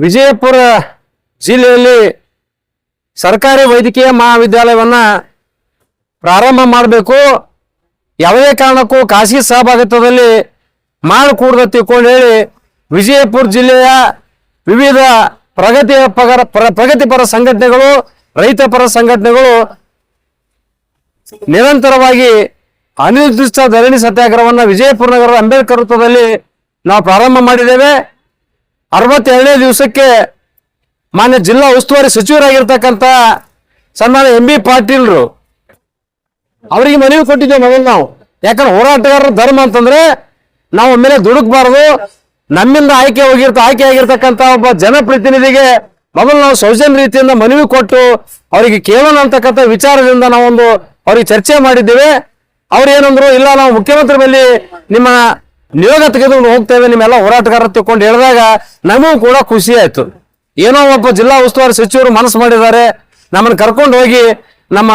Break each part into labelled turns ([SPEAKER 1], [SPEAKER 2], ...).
[SPEAKER 1] ವಿಜಯಪುರ ಜಿಲ್ಲೆಯಲ್ಲಿ ಸರ್ಕಾರಿ ವೈದ್ಯಕೀಯ ಮಹಾವಿದ್ಯಾಲಯವನ್ನ ಪ್ರಾರಂಭ ಮಾಡಬೇಕು. ಯಾವುದೇ ಕಾರಣಕ್ಕೂ ಖಾಸಗಿ ಸಹಭಾಗಿತ್ವದಲ್ಲಿ ಮಾಡಕೂಡದ ತಿಳ್ಕೊಂಡು ಹೇಳಿ ವಿಜಯಪುರ ಜಿಲ್ಲೆಯ ವಿವಿಧ ಪ್ರಗತಿಯ ಪಗರ ಪ್ರ- ಪ್ರಗತಿಪರ ಸಂಘಟನೆಗಳು, ರೈತ ಪರ ಸಂಘಟನೆಗಳು ನಿರಂತರವಾಗಿ ಅನಿರ್ದಿಷ್ಟ ಧರಣಿ ಸತ್ಯಾಗ್ರಹವನ್ನು ವಿಜಯಪುರ ನಗರದ ಅಂಬೇಡ್ಕರ್ ವೃತ್ತದಲ್ಲಿ ನಾವು ಪ್ರಾರಂಭ ಮಾಡಿದ್ದೇವೆ. ಅರವತ್ತೆರಡನೇ ದಿವಸಕ್ಕೆ ಮಾನ್ಯ ಜಿಲ್ಲಾ ಉಸ್ತುವಾರಿ ಸಚಿವರಾಗಿರ್ತಕ್ಕಂಥ ಸನ್ಮಾನ ಎಂ ಬಿ ಪಾಟೀಲ್ರು. ಅವರಿಗೆ ಮನವಿ ಕೊಟ್ಟಿದ್ದೇವೆ ಮೊದಲು ನಾವು. ಯಾಕಂದ್ರೆ ಹೋರಾಟಗಾರರ ಧರ್ಮ ಅಂತಂದ್ರೆ ನಾವು ಒಮ್ಮೆಲೆ ದುಡುಕ್ಬಾರ್ದು. ನಮ್ಮಿಂದ ಆಯ್ಕೆ ಹೋಗಿರ್ತ, ಆಯ್ಕೆ ಆಗಿರ್ತಕ್ಕಂಥ ಒಬ್ಬ ಜನಪ್ರತಿನಿಧಿಗೆ ಮೊದಲು ನಾವು ಸೌಜನ್ಯ ರೀತಿಯಿಂದ ಮನವಿ ಕೊಟ್ಟು ಅವರಿಗೆ ಕೇವಲ ಅಂತಕ್ಕಂಥ ವಿಚಾರದಿಂದ ನಾವೊಂದು ಅವ್ರಿಗೆ ಚರ್ಚೆ ಮಾಡಿದ್ದೇವೆ. ಅವ್ರು ಏನಂದ್ರು, ಇಲ್ಲ, ನಾವು ಮುಖ್ಯಮಂತ್ರಿ ಮೇಲೆ ನಿಮ್ಮ ನಿಯೋಗ ತೆಗೆದುಕೊಂಡು ಹೋಗ್ತೇವೆ, ನಿಮ್ಮೆಲ್ಲ ಹೋರಾಟಗಾರರು ತಿಳ್ಕೊಂಡು ಹೇಳಿದಾಗ ನಮಗೂ ಕೂಡ ಖುಷಿ ಆಯ್ತು. ಏನೋ ಒಬ್ಬ ಜಿಲ್ಲಾ ಉಸ್ತುವಾರಿ ಸಚಿವರು ಮನಸ್ಸು ಮಾಡಿದ್ದಾರೆ, ನಮ್ಮನ್ನು ಕರ್ಕೊಂಡು ಹೋಗಿ ನಮ್ಮ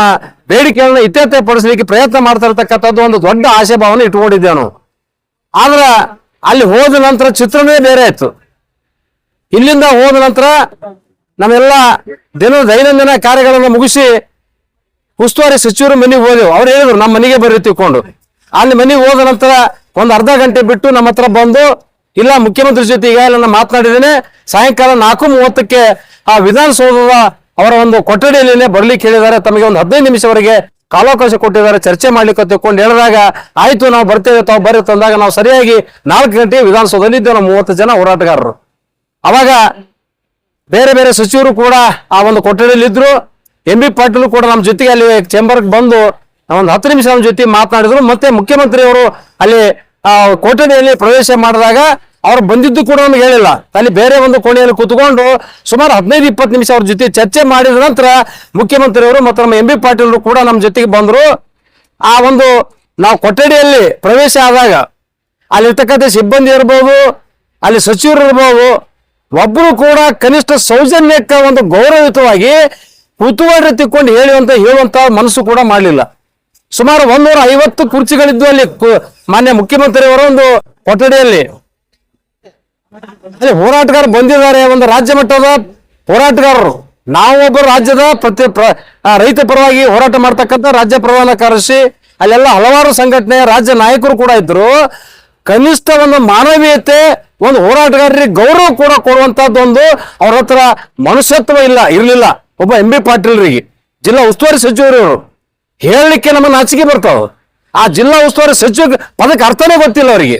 [SPEAKER 1] ಬೇಡಿಕೆಗಳನ್ನ ಇತ್ಯರ್ಥ ಪಡಿಸಲಿಕ್ಕೆ ಪ್ರಯತ್ನ ಮಾಡ್ತಾ ಇರ್ತಕ್ಕಂಥದ್ದು ಒಂದು ದೊಡ್ಡ ಆಶೆ ಭಾವನೆ ನಾವು ಆದ್ರೆ ಅಲ್ಲಿ ಹೋದ ನಂತರ ಚಿತ್ರಣವೇ ಬೇರೆ ಆಯ್ತು. ಇಲ್ಲಿಂದ ಹೋದ ನಂತರ ನಮ್ಮೆಲ್ಲ ದಿನ ದೈನಂದಿನ ಕಾರ್ಯಗಳನ್ನು ಮುಗಿಸಿ ಉಸ್ತುವಾರಿ ಸಚಿವರು ಮನೆಗೆ ಹೋದೆವು. ಅವ್ರು ಹೇಳಿದ್ರು ನಮ್ಮ ಮನೆಗೆ ಬರ್ರಿ ತಿಳ್ಕೊಂಡು. ಅಲ್ಲಿ ಮನೆಗೆ ಹೋದ ನಂತರ ಒಂದು ಅರ್ಧ ಗಂಟೆ ಬಿಟ್ಟು ನಮ್ಮ ಹತ್ರ ಬಂದು, ಇಲ್ಲ, ಮುಖ್ಯಮಂತ್ರಿ ಜೊತೆ ಈಗ ನಾನು ಮಾತನಾಡಿದ್ದೇನೆ. ಸಾಯಂಕಾಲ ನಾಲ್ಕು ಮೂವತ್ತಕ್ಕೆ ಆ ವಿಧಾನಸೌಧದ ಅವರ ಒಂದು ಕೊಠಡಿಯಲ್ಲಿನೇ ಬರ್ಲಿಕ್ಕೆ ಹೇಳಿದ್ದಾರೆ. ತಮಗೆ ಒಂದು ಹದಿನೈದು ನಿಮಿಷವರೆಗೆ ಕಾಲಾವಕಾಶ ಕೊಟ್ಟಿದ್ದಾರೆ. ಚರ್ಚೆ ಮಾಡ್ಲಿಕ್ಕೆ ತಿಳ್ಕೊಂಡು ಹೇಳಿದಾಗ, ಆಯ್ತು, ನಾವು ಬರ್ತೇವೆ. ತಾವು ಬರ್ರಿ. ತಂದಾಗ ನಾವು ಸರಿಯಾಗಿ ನಾಲ್ಕು ಗಂಟೆ ವಿಧಾನಸೌಧದಲ್ಲಿ ಇದ್ದೇವೆ. ನಾವು ಮೂವತ್ತು ಜನ ಹೋರಾಟಗಾರರು. ಅವಾಗ ಬೇರೆ ಬೇರೆ ಸಚಿವರು ಕೂಡ ಆ ಒಂದು ಕೊಠಡಿಯಲ್ಲಿ ಇದ್ರು. ಎಂ ಬಿ ಪಾಟೀಲ್ ಕೂಡ ನಮ್ಮ ಜೊತೆಗೆ ಅಲ್ಲಿ ಚೇಂಬರ್ಗೆ ಬಂದು, ಒಂದು ಹತ್ತು ನಿಮಿಷ ನಮ್ಮ ಜೊತೆ ಮಾತನಾಡಿದ್ರು. ಮತ್ತೆ ಮುಖ್ಯಮಂತ್ರಿಯವರು ಅಲ್ಲಿ ಆ ಕೊಠಡಿಯಲ್ಲಿ ಪ್ರವೇಶ ಮಾಡಿದಾಗ ಅವ್ರು ಬಂದಿದ್ದು ಕೂಡ ನಮ್ಗೆ ಹೇಳಿಲ್ಲ. ಅಲ್ಲಿ ಬೇರೆ ಒಂದು ಕೋಣೆಯಲ್ಲಿ ಕೂತ್ಕೊಂಡು ಸುಮಾರು ಹದಿನೈದು, ಇಪ್ಪತ್ತು ನಿಮಿಷ ಅವ್ರ ಜೊತೆ ಚರ್ಚೆ ಮಾಡಿದ ನಂತರ ಮುಖ್ಯಮಂತ್ರಿಯವರು ಮತ್ತು ನಮ್ಮ ಎಂ ಬಿ ಪಾಟೀಲ್ ಕೂಡ ನಮ್ಮ ಜೊತೆಗೆ ಬಂದರು. ಆ ಒಂದು ನಾವು ಕೊಠಡಿಯಲ್ಲಿ ಪ್ರವೇಶ ಆದಾಗ ಅಲ್ಲಿರ್ತಕ್ಕಂಥ ಸಿಬ್ಬಂದಿ ಇರ್ಬೋದು, ಅಲ್ಲಿ ಸಚಿವರು ಇರ್ಬೋದು ಒಬ್ಬರು ಕೂಡ ಕನಿಷ್ಠ ಸೌಜನ್ಯಕ್ಕೆ ಒಂದು ಗೌರವಯುತವಾಗಿ ಕುತೂಹಲ ತಿಕ್ಕೊಂಡು ಹೇಳುವಂತ ಹೇಳುವಂತ ಮನಸ್ಸು ಕೂಡ ಮಾಡಲಿಲ್ಲ. ಸುಮಾರು ಒಂದೂರ ಐವತ್ತು ಕುರ್ಚಿಗಳಿದ್ದು ಅಲ್ಲಿ ಮಾನ್ಯ ಮುಖ್ಯಮಂತ್ರಿಯವರ ಒಂದು ಕೊಠಡಿಯಲ್ಲಿ. ಅಲ್ಲಿ ಹೋರಾಟಗಾರರು ಬಂದಿದ್ದಾರೆ, ಒಂದು ರಾಜ್ಯ ಮಟ್ಟದ ಹೋರಾಟಗಾರರು. ನಾವು ಒಬ್ಬರು ರಾಜ್ಯದ ಪ್ರತಿ ಪ್ರ- ರೈತ ಪರವಾಗಿ ಹೋರಾಟ ಮಾಡ್ತಕ್ಕಂಥ ರಾಜ್ಯ ಪ್ರಧಾನ ಕಾರ್ಯದರ್ಶಿ, ಅಲ್ಲೆಲ್ಲ ಹಲವಾರು ಸಂಘಟನೆ ರಾಜ್ಯ ನಾಯಕರು ಕೂಡ ಇದ್ರು. ಕನಿಷ್ಠ ಒಂದು ಮಾನವೀಯತೆ, ಒಂದು ಹೋರಾಟಗಾರರಿಗೆ ಗೌರವ ಕೂಡ ಕೊಡುವಂತಹದ್ದು ಒಂದು ಅವ್ರ ಹತ್ರ ಮನುಷ್ಯತ್ವ ಇಲ್ಲ, ಇರಲಿಲ್ಲ. ಒಬ್ಬ ಎಂ ಬಿ ಪಾಟೀಲ್ರಿಗೆ. ಜಿಲ್ಲಾ ಉಸ್ತುವಾರಿ ಸಚಿವರು ಹೇಳಲಿಕ್ಕೆ ನಮ್ಮ ನಾಚಿಕೆ ಬರ್ತಾವ. ಆ ಜಿಲ್ಲಾ ಉಸ್ತುವಾರಿ ಸಚಿವ ಪದಕ್ಕೆ ಅರ್ಥನೇ ಗೊತ್ತಿಲ್ಲ ಅವರಿಗೆ.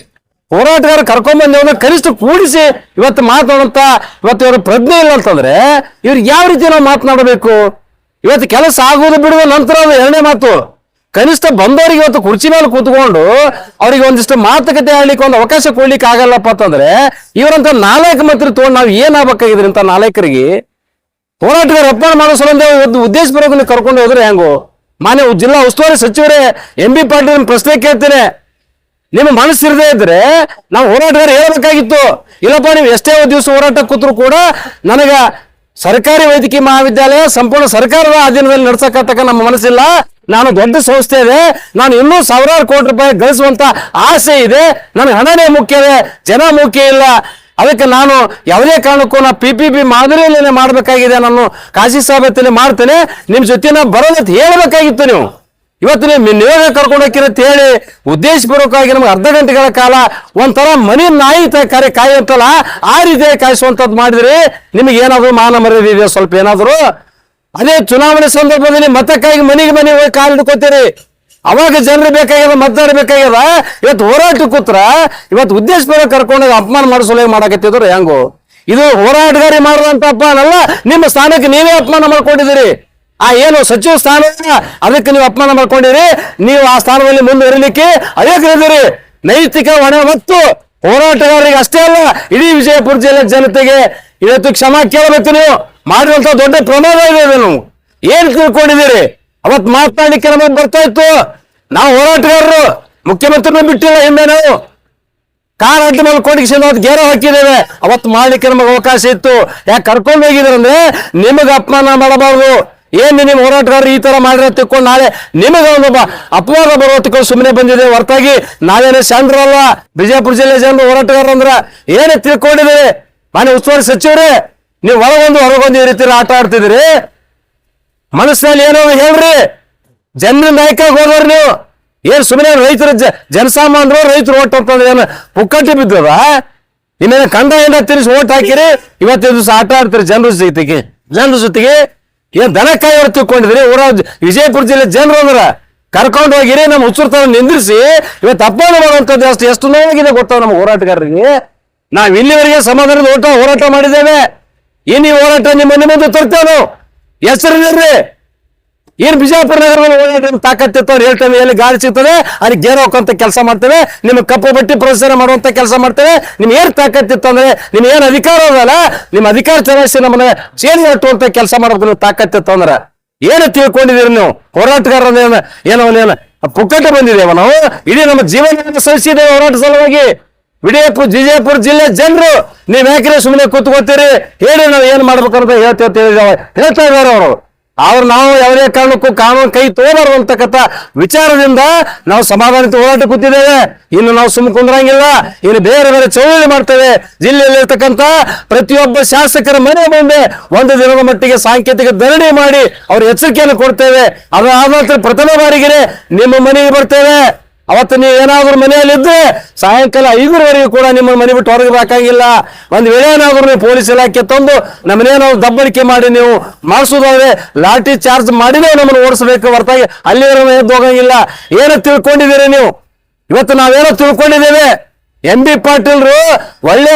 [SPEAKER 1] ಹೋರಾಟಗಾರ ಕರ್ಕೊಂಡ್ಬಂದ ಕನಿಷ್ಠ ಕೂಡಿಸಿ ಇವತ್ತು ಮಾತಾಡಂತ ಇವತ್ತು ಇವ್ರ ಪ್ರಜ್ಞೆ ಇಲ್ಲ ಅಂತಂದ್ರೆ ಇವ್ರಿಗೆ ಯಾವ ರೀತಿ ನಾವು ಮಾತನಾಡಬೇಕು? ಇವತ್ತು ಕೆಲಸ ಆಗೋದು ಬಿಡುವ ನಂತರ ಅದು ಎರಡನೇ ಮಾತು. ಕನಿಷ್ಠ ಬಂದವರಿಗೆ ಇವತ್ತು ಕುರ್ಚಿ ಮೇಲೆ ಕೂತ್ಕೊಂಡು ಅವರಿಗೆ ಒಂದಿಷ್ಟು ಮಾತುಕತೆ ಆಡ್ಲಿಕ್ಕೆ ಒಂದು ಅವಕಾಶ ಕೊಡ್ಲಿಕ್ಕೆ ಆಗಲ್ಲಪ್ಪ ಅಂತಂದ್ರೆ ಇವರಂತ ನಾಲ್ಕು ಮಂತ್ರಿ ತಗೊಂಡು ನಾವು ಏನಾಗಬೇಕಾಗಿದ್ರಿ ಅಂತ ನಾಲ್ಕರಿಗೆ? ಹೋರಾಟಗಾರ ಅರ್ಪಣೆ ಮಾಡೋ ಉದ್ದೇಶ ಬರೋದನ್ನ ಕರ್ಕೊಂಡು ಹೋದ್ರೆ ಹೆಂಗು? ಮಾನ್ಯ ಜಿಲ್ಲಾ ಉಸ್ತುವಾರಿ ಸಚಿವರೇ, ಎಂ ಬಿ ಪಾಟೀಲ್ ಪ್ರಶ್ನೆ ಕೇಳ್ತೇನೆ. ನಿಮ್ಮ ಮನಸ್ಸಿರದೇ ಇದ್ರೆ ನಾವು ಹೋರಾಟಗಾರ ಹೇಳಬೇಕಾಗಿತ್ತು. ಇಲ್ಲಪ್ಪ, ನೀವು ಎಷ್ಟೇ ದಿವಸ ಹೋರಾಟ ಕೂತ್ರು ಕೂಡ ನನಗ ಸರ್ಕಾರಿ ವೈದ್ಯಕೀಯ ಮಹಾವಿದ್ಯಾಲಯ ಸಂಪೂರ್ಣ ಸರ್ಕಾರದ ಅಧೀನದಲ್ಲಿ ನಡ್ಸಕತ್ತಕ್ಕ ನಮ್ಮ ಮನಸ್ಸಿಲ್ಲ. ನಾನು ದೊಡ್ಡ ಸಂಸ್ಥೆ ಇದೆ. ನಾನು ಇನ್ನೂ ಸಾವಿರಾರು ಕೋಟಿ ರೂಪಾಯಿ ಗಳಿಸುವಂತ ಆಸೆ ಇದೆ. ನನಗೆ ಹಣನೇ ಮುಖ್ಯವೇ. ಜನ ಮುಖ್ಯ ಇಲ್ಲ. ಅದಕ್ಕೆ ನಾನು ಯಾವುದೇ ಕಾರಣಕ್ಕೂ ನಾ ಪಿ ಪಿ ಪಿ ಮಾದರಿಯಲ್ಲೇ ಮಾಡಬೇಕಾಗಿದೆ ನಾನು ಕಾಶಿ ಸಾಬತ್ತಲ್ಲಿ ಮಾಡ್ತೇನೆ. ನಿಮ್ಮ ಜೊತೆ ನಾ ಬರೋದಕ್ಕೆ ಹೇಳಬೇಕಾಗಿತ್ತು ನೀವು. ಇವತ್ತು ನೀವು ನಿಯೋಗ ಕರ್ಕೊಂಡು ಹೇಳಿ, ಉದ್ದೇಶಪೂರ್ವಕವಾಗಿ ನಮ್ಗೆ ಅರ್ಧ ಗಂಟೆಗಳ ಕಾಲ ಒಂಥರ ಮನಿ ನಾಯಿ ಕರೆ ಕಾಯಿ ಅಂತಲ್ಲ, ಆ ರೀತಿ ಕಾಯಿಸುವಂಥದ್ದು ಮಾಡಿದ್ರಿ ನಿಮಗೆ ಏನಾದರೂ ಮಾನ ಮರ್ಯಾದೆ ಇದೆಯಾ? ಸ್ವಲ್ಪ ಏನಾದರೂ? ಅದೇ ಚುನಾವಣೆ ಸಂದರ್ಭದಲ್ಲಿ ಮತಕ್ಕಾಗಿ ಮನೆಗೆ ಮನೆ ಹೋಗಿ ಕಾಲು ಹಿಡ್ಕೋತೀರಿ ಅವಾಗ ಜನರು ಬೇಕಾಗ್ಯದ ಮತದಾರ ಬೇಕಾಗ್ಯದ? ಇವತ್ತು ಹೋರಾಟ ಕೂತ್ರ, ಇವತ್ತು ಉದ್ದೇಶಪೂರ್ವಕ ಕರ್ಕೊಂಡು ಅಪಮಾನ ಮಾಡಿಸೋಲೆ ಮಾಡಕತ್ತಿದ್ರು ಹೆಂಗು? ಇದು ಹೋರಾಟಗಾರಿ ಮಾಡುವಂತ ಅಪಮಾನ ಅಲ್ಲ, ನಿಮ್ಮ ಸ್ಥಾನಕ್ಕೆ ನೀವೇ ಅಪಮಾನ ಮಾಡ್ಕೊಂಡಿದ್ದೀರಿ. ಆ ಏನು ಸಚಿವ ಸ್ಥಾನ ಅದಕ್ಕೆ ನೀವು ಅಪಮಾನ ಮಾಡ್ಕೊಂಡಿರಿ. ನೀವು ಆ ಸ್ಥಾನದಲ್ಲಿ ಮುಂದುವರಿಲಿಕ್ಕೆ ಅಯೋಗ್ಯರಿದ್ದೀರಿ. ನೈತಿಕ ಹೊಣೆ ಮತ್ತು ಹೋರಾಟಗಾರರಿಗೆ ಅಷ್ಟೇ ಅಲ್ಲ, ಇಡೀ ವಿಜಯಪುರ ಜಿಲ್ಲೆ ಜನತೆಗೆ ಇವತ್ತು ಕ್ಷಮಾ ಕೇಳಬೇಕು ನೀವು. ಮಾಡಿದಂತ ದೊಡ್ಡ ಪ್ರಮಾದ ಇದೆ ನೀವು ಏನ್ ತಿಳ್ಕೊಂಡಿದ್ದೀರಿ? ಅವತ್ ಮಾತನಾಡಲಿಕ್ಕೆ ನಮಗ್ ಬರ್ತಾ ಇತ್ತು. ನಾವು ಹೋರಾಟಗಾರರು. ಮುಖ್ಯಮಂತ್ರಿನ ಬಿಟ್ಟಿಲ್ಲ ಹಿಂದೆ ನಾವು. ಕಾರ್ ಅಡ್ಡ ಮೇಲೆ ಕೊಡಿಸಿ ಅವತ್ತು ಗೇರ ಹಾಕಿದ್ದೇವೆ. ಅವತ್ತು ಮಾಡ್ಲಿಕ್ಕೆ ನಮಗೆ ಅವಕಾಶ ಇತ್ತು. ಯಾಕೆ ಕರ್ಕೊಂಡು ಹೋಗಿದ್ರು ಅಂದ್ರೆ ನಿಮಗೆ ಅಪಮಾನ ಮಾಡಬಾರ್ದು. ಏನ್ ನಿಮ್ಮ ಹೋರಾಟಗಾರರು ಈ ತರ ಮಾಡಿರೋ ತಿಳ್ಕೊಂಡು ನಾಳೆ ನಿಮಗೆ ಒಂದು ಅಪವಾದ ಬರೋ ತಿಳ್ಕೊಂಡು ಸುಮ್ಮನೆ ಬಂದಿದೆ. ಹೊರತಾಗಿ ನಾವೇನೇ ಶಾಂಡ್ರಲ್ಲ ಬಿಜಾಪುರ ಜಿಲ್ಲೆ ಜನರು ಹೋರಾಟಗಾರರು ಅಂದ್ರೆ ಏನೇ ತಿಳ್ಕೊಂಡಿದ್ದೀರಿ? ಮಾನ್ಯ ಉಸ್ತುವಾರಿ ಸಚಿವರೇ, ನೀವು ಒಳಗೊಂದು ಹೊರಗೊಂದು ಈ ರೀತಿ ಆಟ ಆಡ್ತಿದ್ದೀರಿ? ಮನಸ್ಸಿನಲ್ಲಿ ಏನೋ ಹೇಳ್ರಿ. ಜನರ ನಾಯಕ ಹೋದವ್ರು ನೀವು. ಏನ್ ಸುಮ್ಮನೆ ರೈತರ ಜನಸಾಮಾನ್ಯರು, ರೈತರು ಓಟ್ ಅಂತಂದ್ರೆ ಏನು ಪುಕ್ಕಟ್ಟಿ ಬಿದ್ದದ ಇನ್ನೇನು ಕಂದ ಏನ ತಿರ್ಸಿ ಓಟ್ ಹಾಕಿರಿ ಇವತ್ತಿನ ದಿವಸ ಆಟ ಆಡ್ತೀರಿ ಜನರ ಜೊತೆಗೆ. ಜನರ ಜೊತೆಗೆ ಏನ್ ದನ ತಿಳ್ಕೊಂಡಿದ್ರಿ ಊರ ವಿಜಯಪುರ ಜಿಲ್ಲೆ ಜನರು ಅಂದ್ರ. ಕರ್ಕೊಂಡು ಹೋಗಿರಿ ನಮ್ಮ ತನ ನಿಂದಿರಿಸಿ, ಇವತ್ತು ಅಪಮಾನ ಮಾಡುವಂಥದ್ದು ಅಷ್ಟು ಎಷ್ಟು ನೋವಾಗಿದೆ ಗೊತ್ತಾವ ನಮ್ಮ ಹೋರಾಟಗಾರರಿಗೆ. ನಾವು ಇಲ್ಲಿವರೆಗೆ ಸಮಾಧಾನದ ಓಟ ಹೋರಾಟ ಮಾಡಿದ್ದೇವೆ. ಇನ್ನು ಹೋರಾಟ ನಿಮ್ಮ ಮುಂದೆ ತರ್ತೇವೆ ಹೆಸರಿರ್ರಿ ಏನ್ ಬಿಜಾಪುರ ನಗರದಲ್ಲಿ ತಾಕತ್ತಿತ್ತು ಅವ್ರು ಹೇಳ್ತೇವೆ ಎಲ್ಲಿ ಗಾಳಿ ಸಿಗ್ತದೆ, ಅಲ್ಲಿ ಗೇರ್ ಹೋಗುವಂತ ಕೆಲಸ ಮಾಡ್ತೇವೆ, ನಿಮ್ಗೆ ಕಪ್ಪು ಬಟ್ಟಿ ಪ್ರದರ್ಶನ ಮಾಡುವಂತ ಕೆಲಸ ಮಾಡ್ತೇವೆ, ನಿಮ್ಗೆ ಏನ್ ತಾಕತ್ತಿತ್ತು ಅಂದ್ರೆ ನಿಮ್ಗೆ ಏನ್ ಅಧಿಕಾರ ಅದಲ್ಲ ನಿಮ್ಮ ಅಧಿಕಾರ ಚಲಾಯಿಸಿ ನಮ್ಮನ್ನ ಸೇರಿ ಹೊಟ್ಟುವಂತ ಕೆಲಸ ಮಾಡ್ಬೇಕು ನೀವು ತಾಕತ್ತಿತ್ತು ಅಂದ್ರ ಏನು ತಿಳ್ಕೊಂಡಿದ್ದೀರಿ ನೀವು? ಹೋರಾಟಗಾರ ಏನೋ ಏನೋ ಪುಕ್ಕಟ ಬಂದಿದ್ದೇವ ನಾವು? ಇಡೀ ನಮ್ಮ ಜೀವನ ಸಹಿಸಿದ್ದೇವೆ ಹೋರಾಟ ಸಲುವಾಗಿ. ವಿಜಯಪುರ ವಿಜಯಪುರ ಜಿಲ್ಲೆ ಜನರು, ನೀವ್ ಯಾಕ್ರೆ ಸುಮ್ಮನೆ ಕೂತ್ಕೋತೀರಿ? ಹೇಳಿ ನಾವು ಏನ್ ಮಾಡ್ಬೇಕಂತ ಹೇಳ್ತೇವೆ ಹೇಳ್ತಾ ಇದಾರೆ ಅವರು. ಅವ್ರು ನಾವು ಯಾವುದೇ ಕಾರಣಕ್ಕೂ ಕಾನೂನು ಕೈ ತಗೋಬಾರ್ದು ಅಂತಕ್ಕಂಥ ವಿಚಾರದಿಂದ ನಾವು ಸಮಾಧಾನಿತ ಹೋರಾಟ ಕೂತಿದ್ದೇವೆ. ಇನ್ನು ನಾವು ಸುಮ್ಮನೆ ಕುಂದ್ರಂಗಿಲ್ಲ. ಇನ್ನು ಬೇರೆ ಬೇರೆ ಚಳುವಳಿ ಮಾಡ್ತೇವೆ. ಜಿಲ್ಲೆಯಲ್ಲಿ ಇರ್ತಕ್ಕಂತ ಪ್ರತಿಯೊಬ್ಬ ಶಾಸಕರ ಮನೆ ಮುಂದೆ ಒಂದು ದಿನದ ಮಟ್ಟಿಗೆ ಸಾಂಕೇತಿಕ ಧರಣಿ ಮಾಡಿ ಅವ್ರ ಎಚ್ಚರಿಕೆಯನ್ನು ಕೊಡ್ತೇವೆ. ಅದಾದ ನಂತರ ಪ್ರಥಮ ಬಾರಿಗೆ ನಿಮ್ಮ ಮನೆಗೆ ಬರ್ತೇವೆ. ಅವತ್ತು ನೀವು ಏನಾದರೂ ಮನೆಯಲ್ಲಿದ್ದರೆ ಸಾಯಂಕಾಲ ಐದರವರೆಗೂ ಕೂಡ ನಿಮ್ಮ ಮನೆ ಬಿಟ್ಟು ಹೊರಗೆ ಬರಕಾಗಿಲ್ಲ ಒಂದು ವೇಳೆ ಏನಾದರೂ ನೀವು ಪೊಲೀಸ್ ಇಲಾಖೆ ತಂದು ನಮ್ಮನೇನಾದ್ರು ದಬ್ಬಳಿಕೆ ಮಾಡಿ ನೀವು ಮಾಡಿಸೋದಾದ್ರೆ ಲಾಠಿ ಚಾರ್ಜ್ ಮಾಡಿನೇ ನಮ್ಮನ್ನು ಓಡಿಸಬೇಕು ಹೊರತಾಗಿ ಅಲ್ಲಿ ಎದ್ದು ಹೋಗಂಗಿಲ್ಲ. ಏನೋ ತಿಳ್ಕೊಂಡಿದ್ದೀರಿ ನೀವು? ಇವತ್ತು ನಾವೇನೋ ತಿಳ್ಕೊಂಡಿದ್ದೇವೆ. ಎಂ ಬಿ ಪಾಟೀಲ್ರು ಒಳ್ಳೆ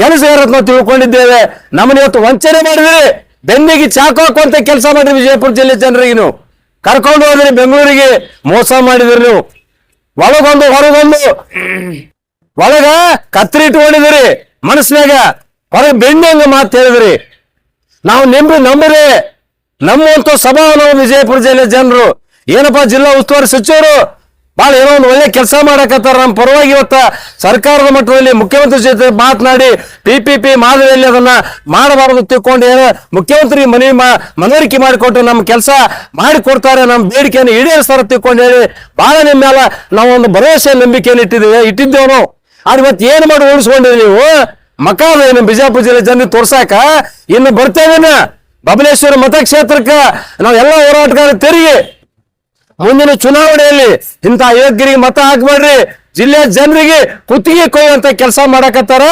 [SPEAKER 1] ಕೆಲಸ ಇರೋದ್ ನಾವು ತಿಳ್ಕೊಂಡಿದ್ದೇವೆ. ನಮ್ಮನ್ನ ಇವತ್ತು ವಂಚನೆ ಮಾಡಿದ್ರಿ ಬೆನ್ನಿಗೆ ಚಾಕು ಹಾಕುವಂತ ಕೆಲಸ ಮಾಡಿದ್ರಿ ವಿಜಯಪುರ ಜಿಲ್ಲೆ ಜನರಿಗೆ ನೀವು. ಕರ್ಕೊಂಡು ಹೋದ್ರಿ ಬೆಂಗಳೂರಿಗೆ. ಮೋಸ ಮಾಡಿದ್ರಿ ನೀವು. ಒಳಗೊಂದು, ಹೊರಗೊಂದು. ಒಳಗ ಕತ್ರಿ ಇಟ್ಕೊಂಡಿದಿರಿ ಮನಸ್ಸಿನಾಗ ಹೊರಗೆ ಬೆಣ್ಣೆಂಗ ಮಾತು ಹೇಳಿದ್ರಿ. ನಾವು ನೆಂಬಿ ನಂಬಿರಿ. ನಮ್ಮಂತ ಸಭಾ ನಾವು ವಿಜಯಪುರ ಜಿಲ್ಲೆ ಜನರು. ಏನಪ್ಪ ಜಿಲ್ಲಾ ಉಸ್ತುವಾರಿ ಸಚಿವರು? ಬಹಳ ಏನೋ ಒಂದು ಒಳ್ಳೆ ಕೆಲಸ ಮಾಡಕತ್ತಾರ. ನಮ್ಮ ಪರವಾಗಿ ಇವತ್ತ ಸರ್ಕಾರದ ಮಟ್ಟದಲ್ಲಿ ಮುಖ್ಯಮಂತ್ರಿ ಜೊತೆ ಮಾತನಾಡಿ ಪಿ ಪಿ ಪಿ ಮಾದರಿಯಲ್ಲಿ ಅದನ್ನ ಮಾಡಬಾರದು ತಿಳ್ಕೊಂಡು ಏನೋ ಮುಖ್ಯಮಂತ್ರಿ ಮನವಿ ಮನವರಿಕೆ ಮಾಡಿಕೊಟ್ಟು ನಮ್ಮ ಕೆಲಸ ಮಾಡಿಕೊಡ್ತಾರೆ. ನಮ್ಮ ಬೇಡಿಕೆಯನ್ನು ಈಡೇರಿಸ್ತಾರೆ ತಿಳ್ಕೊಂಡು ಹೇಳಿ ಬಹಳ ನಿಮ್ಮ ಮೇಲೆ ನಾವು ಒಂದು ಭರವಸೆ, ನಂಬಿಕೆಯನ್ನು ಇಟ್ಟಿದ್ದೇವೆ. ಇಟ್ಟಿದ್ದೇವೆ ನಾವು. ಆದ್ರೆ ಇವತ್ತು ಏನು ಮಾಡಿ ಉಳಿಸ್ಕೊಂಡಿರಿ ನೀವು? ಮಕಾದ ಏನು ಬಿಜಾಪುರ ಜಿಲ್ಲೆ ಜನ ತೋರ್ಸಾಕ ಇನ್ನು ಬರ್ತೇವೇನ ಬಬಲೇಶ್ವರ ಮತಕ್ಷೇತ್ರಕ್ಕೆ ನಾವು ಎಲ್ಲ ಹೋರಾಟಗಾರ ತೆರಿಗೆ. ಮುಂದಿನ ಚುನಾವಣೆಯಲ್ಲಿ ಇಂಥ ಯೋಗ್ಯರಿಗೆ ಮತ ಹಾಕ್ಬೇಡ್ರಿ. ಜಿಲ್ಲೆಯ ಜನರಿಗೆ ಕುತ್ತಿಗೆ ಕೊಯ್ಯುವಂತ ಕೆಲಸ ಮಾಡಕತ್ತಾರ.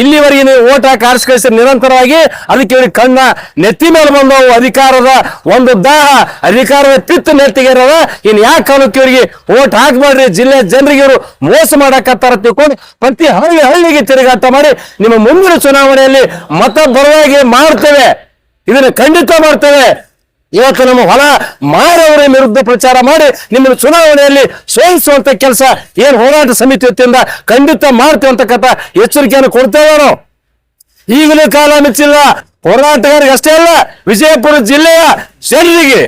[SPEAKER 1] ಇಲ್ಲಿವರೆಗೆ ನೀವು ಓಟ್ ಹಾಕಿ ನಿರಂತರವಾಗಿ ಅದಕ್ಕೆ ಇವ್ರಿಗೆ ಕಣ್ಣ, ನೆತ್ತಿ ಮೇಲೆ ಬಂದವು ಅಧಿಕಾರದ ಒಂದು ದಾಹ, ಅಧಿಕಾರದ ಪಿತ್ತು ನೆತ್ತಿಗೆ ಇರೋದ ಇನ್ ಯಾಕೆ ಕಾಲಕ್ಕೆ ಇವರಿಗೆ ಓಟ್ ಹಾಕ್ಬೇಡ್ರಿ? ಜಿಲ್ಲೆಯ ಜನರಿಗೆ ಇವರು ಮೋಸ ಮಾಡಕತ್ತಾರ ತಿಳ್ಕೊಂಡು ಪ್ರತಿ ಹಳ್ಳಿ ಹಳ್ಳಿಗೆ ತಿರುಗಾಟ ಮಾಡಿ ನಿಮ್ಮ ಮುಂದಿನ ಚುನಾವಣೆಯಲ್ಲಿ ಮತ ಬರುವಾಗೆ ಮಾಡ್ತೇವೆ. ಇದನ್ನ ಖಂಡಿತ ಮಾಡ್ತೇವೆ. ಇವತ್ತು ನಮ್ಮ ಹೊಲ ಮಾರವರ ವಿರುದ್ಧ ಪ್ರಚಾರ ಮಾಡಿ ನಿಮ್ಮನ್ನು ಚುನಾವಣೆಯಲ್ಲಿ ಸೋಲಿಸುವಂತ ಕೆಲಸ ಏನು ಹೋರಾಟ ಸಮಿತಿ ವತಿಯಿಂದ ಖಂಡಿತ ಮಾಡ್ತೇವೆ ಅಂತಕ್ಕಂಥ ಎಚ್ಚರಿಕೆಯನ್ನು ಕೊಡ್ತೇವೆ ನಾವು ಈಗಲೂ ಕಾಲ ಮಿಚ್ಚಿಲ್ಲ. ಹೋರಾಟಗಾರರಿಗೆ ಅಷ್ಟೇ ಅಲ್ಲ, ವಿಜಯಪುರ ಜಿಲ್ಲೆಯ ಜನರಿಗೆ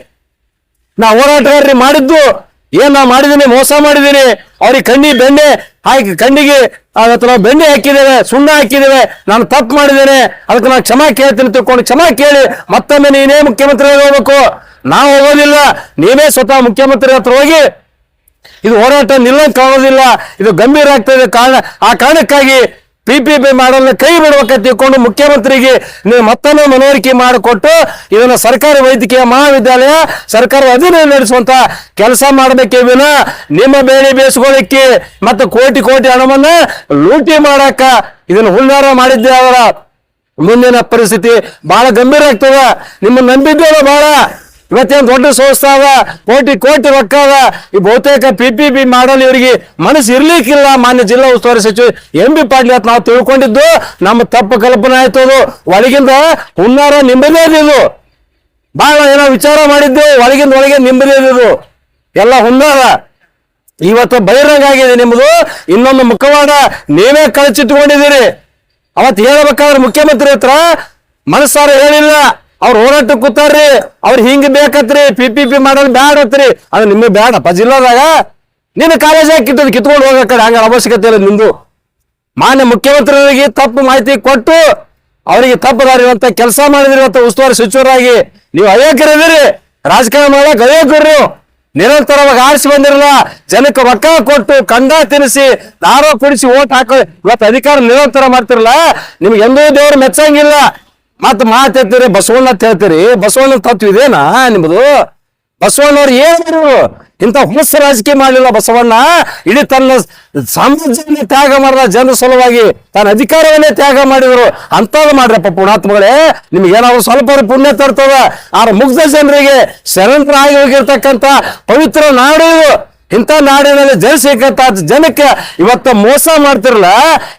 [SPEAKER 1] ನಾ ಹೋರಾಟಗಾರರಿಗೆ ಮಾಡಿದ್ದು, ಏನ್ ನಾ ಮಾಡಿದ್ದೀನಿ, ಮೋಸ ಮಾಡಿದ್ದೀನಿ, ಅವ್ರಿಗೆ ಕಣ್ಣಿ ಬೆಣ್ಣೆ ಹಾಕಿ ಕಣ್ಣಿಗೆ ನಾವು ಬೆಣ್ಣೆ ಹಾಕಿದ್ದೇವೆ, ಸುಣ್ಣ ಹಾಕಿದ್ದೇವೆ. ನಾನು ತಪ್ಪು ಮಾಡಿದ್ದೇನೆ. ಅದಕ್ಕೆ ನಾನು ಕ್ಷಮಾ ಕೇಳ್ತೀನಿ ತಿಳ್ಕೊಂಡು ಕ್ಷಮಾ ಕೇಳಿ ಮತ್ತೊಮ್ಮೆ ನೀನೇ ಮುಖ್ಯಮಂತ್ರಿ ಹೋಗ್ಬೇಕು. ನಾವು ಹೋಗೋದಿಲ್ಲ. ನೀವೇ ಸ್ವತಃ ಮುಖ್ಯಮಂತ್ರಿ ಹತ್ರ ಹೋಗಿ ಇದು ಹೋರಾಟ ನಿಲ್ಲಕ್ಕೆ ಆಗೋದಿಲ್ಲ. ಇದು ಗಂಭೀರ ಆಗ್ತಾ ಇದೆ ಕಾರಣ. ಆ ಕಾರಣಕ್ಕಾಗಿ ಪಿ ಪಿ ಪಿ ಮಾಡಲ್ನ ಕೈ ಬಿಡ್ಬೇಕಂತ ತಿಳ್ಕೊಂಡು ಮುಖ್ಯಮಂತ್ರಿಗೆ ನೀವು ಮತ್ತೊಮ್ಮೆ ಮನವರಿಕೆ ಮಾಡಿಕೊಟ್ಟು ಇದನ್ನ ಸರ್ಕಾರಿ ವೈದ್ಯಕೀಯ ಮಹಾವಿದ್ಯಾಲಯ ಸರ್ಕಾರ ಅಧೀನ ನಡೆಸುವಂತ ಕೆಲಸ ಮಾಡಬೇಕೇ ವಿನ ನಿಮ್ಮ ಬೇಳೆ ಬೇಯಿಸ್ಕೊಳ್ಳಿಕ್ಕೆ ಮತ್ತು ಕೋಟಿ ಕೋಟಿ ಹಣವನ್ನ ಲೂಟಿ ಮಾಡಾಕ ಇದನ್ನ ಹುನ್ನಾರ ಮಾಡಿದ್ದೆ ಅವರ ಮುಂದಿನ ಪರಿಸ್ಥಿತಿ ಬಹಳ ಗಂಭೀರ ಆಗ್ತದ. ನಿಮ್ಮ ನಂಬಿದ್ದೇವೆ ಬಹಳ. ಇವತ್ತೇನು ದೊಡ್ಡ ಸಂಸ್ಥೆ ಅದ ಕೋಟಿ ಕೋಟಿ ರೊಕ್ಕ ಅದ ಈ ಬಹುತೇಕ ಪಿ ಪಿ ಪಿ ಮಾಡಲ್ ಇವರಿಗೆ ಮನಸ್ಸು ಇರ್ಲಿಕ್ಕಿಲ್ಲ. ಮಾನ್ಯ ಜಿಲ್ಲಾ ಉಸ್ತುವಾರಿ ಸಚಿವ ಎಂ ಬಿ ಪಾಟೀಲ್ ಅಂತ ನಾವು ತಿಳ್ಕೊಂಡಿದ್ದು, ನಮ್ಮ ತಪ್ಪು ಕಲ್ಪನೆ ಆಯ್ತು ಅದು. ಒಳಗಿಂದ ಹುನ್ನಾರ ನಿಂಬದೇ ಇದು. ಬಹಳ ಏನೋ ವಿಚಾರ ಮಾಡಿದ್ದು, ಒಳಗಿಂದ ಒಳಗೆ ನಿಂಬದೇ ಇದು. ಎಲ್ಲ ಹುನ್ನಾರ. ಇವತ್ತು ಬಹಿರಂಗ ಆಗಿದೆ ನಿಮ್ಮದು. ಇನ್ನೊಂದು ಮುಖವಾಡ ನೀವೇ ಕಳಚಿಟ್ಕೊಂಡಿದ್ದೀರಿ ಅವತ್ತು ಹೇಳ್ಬೇಕಾದ್ರೆ ಮುಖ್ಯಮಂತ್ರಿ ಹತ್ರ ಮನಸ್ಸಾರ ಹೇಳಿಲ್ಲ. ಅವ್ರು ಹೋರಾಟ ಕೂತಾರ್ರಿ, ಅವ್ರು ಹಿಂಗ್ ಬೇಕತ್ರಿ ಪಿ ಪಿ ಪಿ ಮಾಡಲ್ ಬೇಡತ್ರಿ ಅದು ನಿಮಗೆ ಬೇಡಪ್ಪ ಜಿಲ್ಲಾದಾಗ ನಿನ್ನ ಕಾಲೇಜ್ ಕಿತ್ತದ ಕಿತ್ಕೊಂಡು ಹೋಗಕಡೆ ಹಂಗ ಅವಶ್ಯಕತೆ ಇಲ್ಲ ನಿಂದು ಮಾನ್ಯ ಮುಖ್ಯಮಂತ್ರಿಗಳಿಗೆ ತಪ್ಪು ಮಾಹಿತಿ ಕೊಟ್ಟು, ಅವರಿಗೆ ತಪ್ಪು ಅಂತ ಕೆಲಸ ಮಾಡಿದ್ರಿ ಇವತ್ತು ಉಸ್ತುವಾರಿ ಸಚಿವರಾಗಿ. ನೀವು ಅಯೋಗ್ಯರಿದ್ದೀರಿ ರಾಜಕಾರಣ ಮಾಡಕ್ ಅಯೋಗ್ಯರು. ನಿರಂತರವಾಗಿ ಆರಿಸಿ ಬಂದಿರಲ್ಲ. ಜನಕ್ಕೆ ರೊಕ್ಕ ಕೊಟ್ಟು ಕಂಡ ತಿನ್ನಿಸಿ ದಾರ ಕುಡಿಸಿ ಓಟ್ ಹಾಕೋ ಇವತ್ತು ಅಧಿಕಾರ ನಿರಂತರ ಮಾಡ್ತಿರಲ್ಲ. ನಿಮ್ಗೆ ಎಂದೂ ದೇವರು ಮೆಚ್ಚಂಗಿಲ್ಲ. ಮತ್ ಮಾತ್ ಹೇಳ್ತೀರಿ, ಬಸವಣ್ಣ ಅಂತ ಹೇಳ್ತೀರಿ, ಬಸವಣ್ಣ ತತ್ವ ಇದೇನಾ ನಿಮ್ದು? ಬಸವಣ್ಣವ್ರು ಏನು ಇಂಥ ಹುಸ ರಾಜಕೀಯ ಮಾಡಲಿಲ್ಲ ಬಸವಣ್ಣ. ಇಡೀ ತನ್ನ ಸಾಮ್ರಾಜ್ಯವನ್ನೇ ತ್ಯಾಗ ಮಾಡಿದ ಜನರ ಸಲುವಾಗಿ ತನ್ನ ಅಧಿಕಾರವನ್ನೇ ತ್ಯಾಗ ಮಾಡಿದ್ರು. ಅಂತದ್ ಮಾಡ್ರಪ್ಪ ಪುಣಾತ್ಮಗಳೇ ನಿಮ್ಗೆ ಏನಾದ್ರು ಸ್ವಲ್ಪ ಪುಣ್ಯ ತರ್ತದ. ಆರ ಮುಗ್ಧ ಜನರಿಗೆ ಶರಣರಾಗಿ ಹೋಗಿರ್ತಕ್ಕಂಥ ಪವಿತ್ರ ನಾಡು ಇಂಥ ನಾಡಿನಲ್ಲಿ ಜನಿಸಿಕಂತ ಜನಕ್ಕೆ ಇವತ್ತು ಮೋಸ ಮಾಡ್ತಿರಲ್ಲ?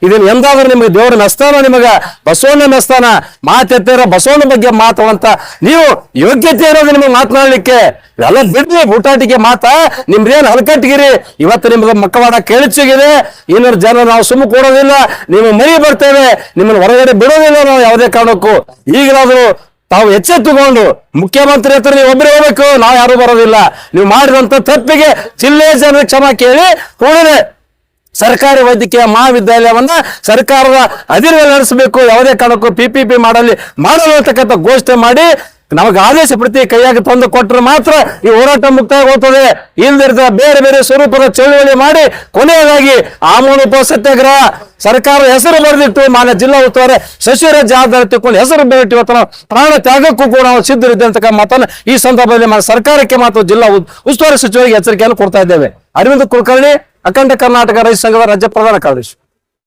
[SPEAKER 1] ಇದನ್ನ ಎಂದಾದ್ರೂ ನಿಮಗೆ ದೇವರ ನಸ್ತಾನ ನಿಮಗೆ ಬಸವಣ್ಣ ನಸ್ತಾನ ಮಾತೆತ್ತಿರ ಬಸವಣ್ಣ ಬಗ್ಗೆ ಮಾತಾಡುವಂತ ನೀವು ಯೋಗ್ಯತೆ ಇರೋದು ನಿಮಗೆ ಮಾತನಾಡ್ಲಿಕ್ಕೆ? ಎಲ್ಲ ಬಿಡ್ರಿ ಊಟಾಟಿಗೆ ಮಾತಾ. ನಿಮ್ದೇನು ಹಲಕಟ್ಟಿಗಿರಿ? ಇವತ್ತು ನಿಮ್ಗೆ ಮಕ್ಕವಾಡ ಕೇಳಿಸಿಗಿದೆ ಇನ್ನೊಂದು ಜನ ನಾವು ಸುಮ್ಮ ಕೊಡೋದಿಲ್ಲ. ನಿಮ್ಮ ಮರಿ ಬರ್ತೇವೆ. ನಿಮ್ಮನ್ನ ಹೊರಗಡೆ ಬಿಡೋದಿಲ್ಲ ನಾವು ಯಾವುದೇ ಕಾರಣಕ್ಕೂ. ಈಗಲಾದ್ರೂ ತಾವು ಎಚ್ಚೆತ್ತುಕೊಂಡು ಮುಖ್ಯಮಂತ್ರಿ ಹತ್ರ ನೀವು ಒಬ್ಬರೇ ಹೋಗ್ಬೇಕು, ನಾವು ಯಾರು ಬರೋದಿಲ್ಲ. ನೀವು ಮಾಡಿದಂತ ತಪ್ಪಿಗೆ ಜಿಲ್ಲೆಯ ಜನರ ಕ್ಷಮ ಕೇಳಿ, ಕೂಡಲೇ ಸರ್ಕಾರಿ ವೈದ್ಯಕೀಯ ಮಹಾವಿದ್ಯಾಲಯವನ್ನ ಸರ್ಕಾರದ ಅಧೀನದಲ್ಲಿ ನಡೆಸಬೇಕು, ಯಾವುದೇ ಕಾರಣಕ್ಕೂ ಪಿ ಪಿ ಪಿ ಮಾಡಲಿ, ಮಾಡಲು ಅಂತಕ್ಕಂಥ ಘೋಷಣೆ ಮಾಡಿ ನಮಗೆ ಆದೇಶ ಪ್ರತಿ ಕೈಯಾಗಿ ತಂದು ಕೊಟ್ಟರೆ ಮಾತ್ರ ಈ ಹೋರಾಟ ಮುಕ್ತಾಯಗೊಳ್ತದೆ ಇಲ್ದಿರದ ಬೇರೆ ಬೇರೆ ಸ್ವರೂಪದ ಚಳುವಳಿ ಮಾಡಿ ಕೊನೆಯದಾಗಿ ಆಮೂಲು ಸತ್ಯಾಗ್ರಹ ಸರ್ಕಾರ ಹೆಸರು ಬರೆದಿಟ್ಟು ಮಾನ್ಯ ಜಿಲ್ಲಾ ಉಸ್ತುವಾರಿ ಶಶಿರ ಆಧಾರ ತಿಳ್ಕೊಂಡು ಹೆಸರು ಬೇರೆ ಇವತ್ತು ಪ್ರಾಣ ತ್ಯಾಗಕ್ಕೂ ಕೂಡ ನಾವು ಸಿದ್ಧರಿದ್ದೆ ಮಾತನ್ನು ಈ ಸಂದರ್ಭದಲ್ಲಿ ಸರ್ಕಾರಕ್ಕೆ ಮಾತ್ರ ಜಿಲ್ಲಾ ಉಸ್ತುವಾರಿ ಸಚಿವರಿಗೆ ಎಚ್ಚರಿಕೆಯನ್ನು ಕೊಡ್ತಾ ಇದ್ದೇವೆ. ಅರವಿಂದ್ ಕುಲಕರ್ಣಿ, ಅಖಂಡ ಕರ್ನಾಟಕ ರೈತ ಸಂಘದ ರಾಜ್ಯ ಪ್ರಧಾನ ಕಾರ್ಯದರ್ಶಿ.